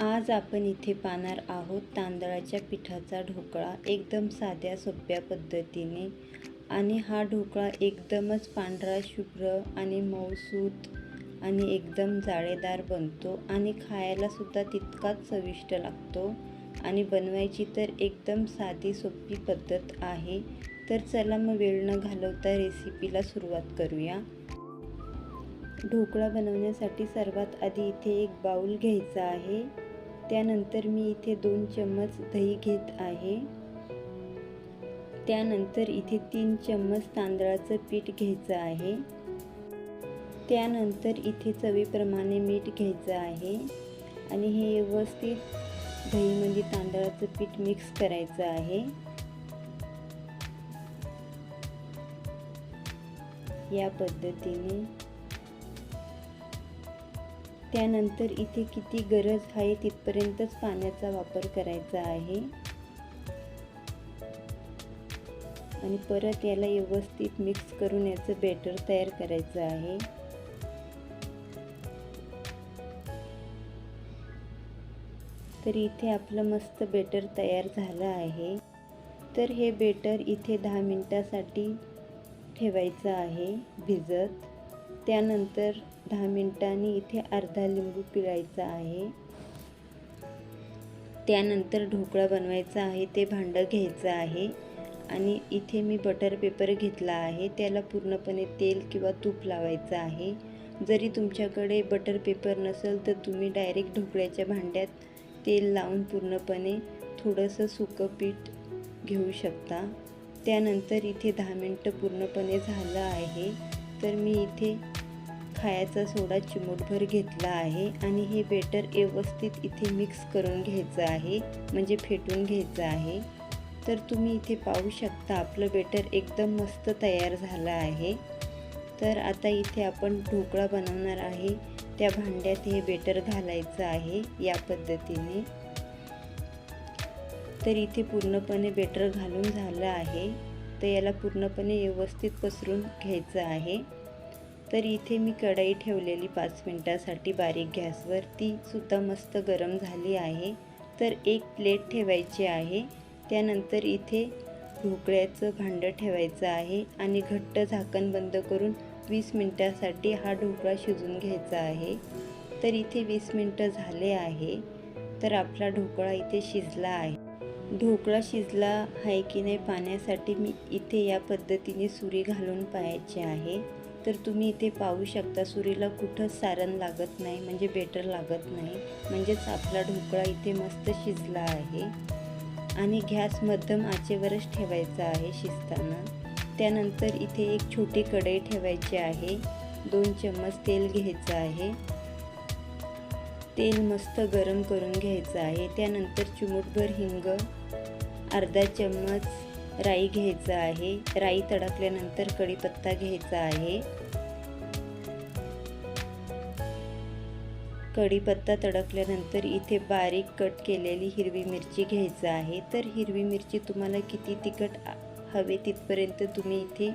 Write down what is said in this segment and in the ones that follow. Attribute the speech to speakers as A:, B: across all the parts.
A: आज आपण इथे पाहणार आहोत तांदळाच्या पिठाचा ढोकळा एकदम साध्या सोप्या पद्धतीने. आणि हा ढोकळा एकदमच पांढरा शुभ्र आणि मऊसूत आणि एकदम जाळेदार बनतो. आणि खायलासुद्धा तितकाच चविष्ट लागतो. आणि बनवायची तर एकदम साधी सोपी पद्धत आहे. तर चला मग वेळ न घालवता रेसिपीला सुरुवात करूया. ढोकळा बनवण्यासाठी सर्वात आधी इथे एक बाऊल घ्यायचा आहे. त्यानंतर मी इथे दोन चम्मच दही घेत आहे. त्यानंतर इथे तीन चम्मच तांदळाचं पीठ घ्यायचं आहे. त्यानंतर इथे चवीप्रमाणे मीठ घ्यायचं आहे. आणि हे व्यवस्थित दहीमध्ये तांदळाचं पीठ मिक्स करायचं आहे. या पद्धतीने त्यानंतर इथे किती गरज आहे तिथपर्यंतच पाण्याचा वापर करायचा आहे. आणि परत याला व्यवस्थित मिक्स करून याचं बेटर तयार करायचं आहे. तर इथे आपलं मस्त बेटर तयार झालं आहे. तर हे बेटर इथे दहा मिनटासाठी ठेवायचं आहे भिजत. त्यानंतर दहा मिनटांनी इथे अर्धा लिंबू पिळायचा आहे. त्यानंतर ढोकळा बनवायचा आहे ते भांडं घ्यायचं आहे. आणि इथे मी बटर पेपर घेतला आहे त्याला पूर्णपणे तेल किंवा तूप लावायचं आहे. जरी तुमच्याकडे बटर पेपर नसेल तर तुम्ही डायरेक्ट ढोकळ्याच्या भांड्यात तेल लावून पूर्णपणे थोडंसं सुकं पीठ घेऊ शकता. त्यानंतर इथे दहा मिनटं पूर्णपणे झालं आहे. तर मी इथे खायाचा सोडा चिमूटभर घेतला आहे आणि हे बेटर व्यवस्थित इथे मिक्स करून घ्यायचं आहे म्हणजे फेटून घ्यायचं आहे. तर तुम्ही इथे पाहू शकता आपलं बेटर एकदम मस्त तयार झालं आहे. तर आता इथे आपण ढोकळा बनवणार आहे. त्या भांड्यात हे बेटर घालायचं आहे या पद्धतीने. तर इथे पूर्णपणे बेटर घालून झालं आहे. तर याला पूर्णपणे व्यवस्थित पसरून घ्यायचं आहे. तर इथे मी कढई ठेवलेली पाच मिनटासाठी बारीक गॅसवर ती सुद्धा मस्त गरम झाली आहे. तर एक प्लेट ठेवायची आहे. त्यानंतर इथे ढोकळ्याचं भांडं ठेवायचं आहे आणि घट्ट झाकण बंद करून वीस मिनटासाठी हा ढोकळा शिजून घ्यायचा आहे. तर इथे वीस मिनटं झाले आहे. तर आपला ढोकळा इथे शिजला आहे. ढोकळा शिजला आहे की नाही पाण्यासाठी मी इथे या पद्धतीने सुरी घालून पाहायची आहे. तर तुम्ही इथे पाहू शकता सुरीला कुठंच सारण लागत नाही म्हणजे बेटर लागत नाही. म्हणजेच आपला ढोकळा इथे मस्त शिजला आहे. आणि गॅस मध्यम आचेवरच ठेवायचा आहे शिजताना. त्यानंतर इथे एक छोटी कढई ठेवायची आहे. दोन चम्मच तेल घ्यायचं आहे. तेल मस्त गरम करून घ्यायचं आहे. त्यानंतर चिमूटभर हिंग अर्धा चम्मच राई घ्यायचं आहे. राई तडकल्यानंतर कढीपत्ता घ्यायचा आहे. कढीपत्ता तडकल्यानंतर इथे बारीक कट केलेली हिरवी मिरची घ्यायचं आहे. तर हिरवी मिरची तुम्हाला किती तिखट हवे तिथपर्यंत तुम्ही इथे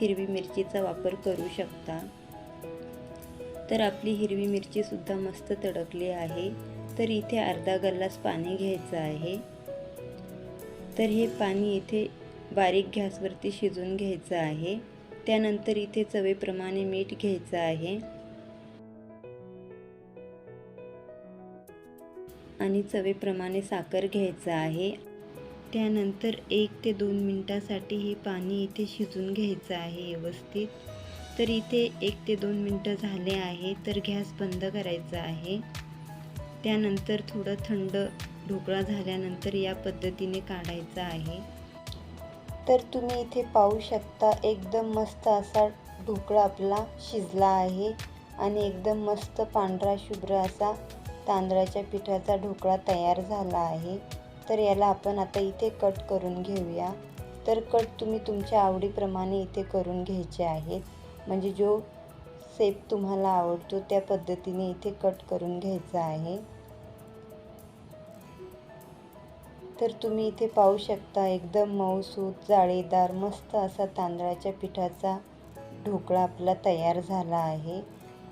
A: हिरवी मिरचीचा वापर करू शकता. तर आपली हिरवी मिरचीसुद्धा मस्त तडकली आहे. तर इथे अर्धा गल्लास पाणी घ्यायचं आहे. तर हे पाणी इथे बारीक गॅसवरती शिजून घ्यायचं आहे. त्यानंतर इथे चवेप्रमाणे मीठ घ्यायचं आहे. आणि चवेप्रमाणे साखर घ्यायचं आहे. त्यानंतर एक ते दोन मिनटासाठी हे पाणी इथे शिजून घ्यायचं आहे व्यवस्थित. तर इथे एक ते दोन मिनटं झाले आहे तर गॅस बंद करायचा आहे. त्यानंतर थोडं थंड ढोकळा झाल्यानंतर या पद्धतीने काढायचा आहे. तर तुम्ही इथे पाहू शकता एकदम मस्त असा ढोकळा आपला शिजला आहे आणि एकदम मस्त पांढरा शुभ्र असा तांदळाच्या पिठाचा ढोकळा तयार झाला आहे. तर याला आपण आता इथे कट करून घेऊया. तर कट तुम्ही तुमच्या आवडीप्रमाणे इथे करून घ्यायचे आहेत म्हणजे जो सेप तुम्हाला आवडतो त्या पद्धतीने इथे कट करून घ्यायचा आहे. तर तुम्ही इथे पाहू शकता एकदम मऊसूत जाळीदार मस्त असा तांदळाच्या पिठाचा ढोकळा आपला तयार झाला आहे.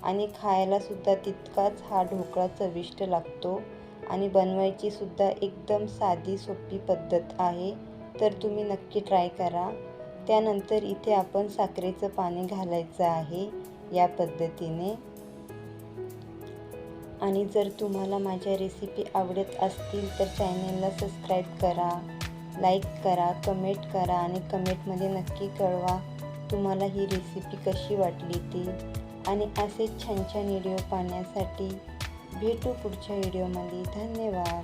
A: आणि खायलासुद्धा तितकाच हा ढोकळा चविष्ट लागतो. आणि बनवायची सुद्धा एकदम साधी सोपी पद्धत आहे. तर तुम्ही नक्की ट्राय करा. त्यानंतर इथे आपण साखरेचं पाणी घालायचं आहे या पद्धतीने. आणि जर तुम्हाला माझ्या रेसिपी आवडत असतील तर चॅनेलला सबस्क्राईब करा लाईक करा कमेंट करा आणि कमेंटमध्ये नक्की कळवा तुम्हाला ही रेसिपी कशी वाटली ती. आणि असे छान छान व्हिडिओ पाहण्यासाठी भेटू पुढच्या व्हिडिओमध्ये धन्यवाद.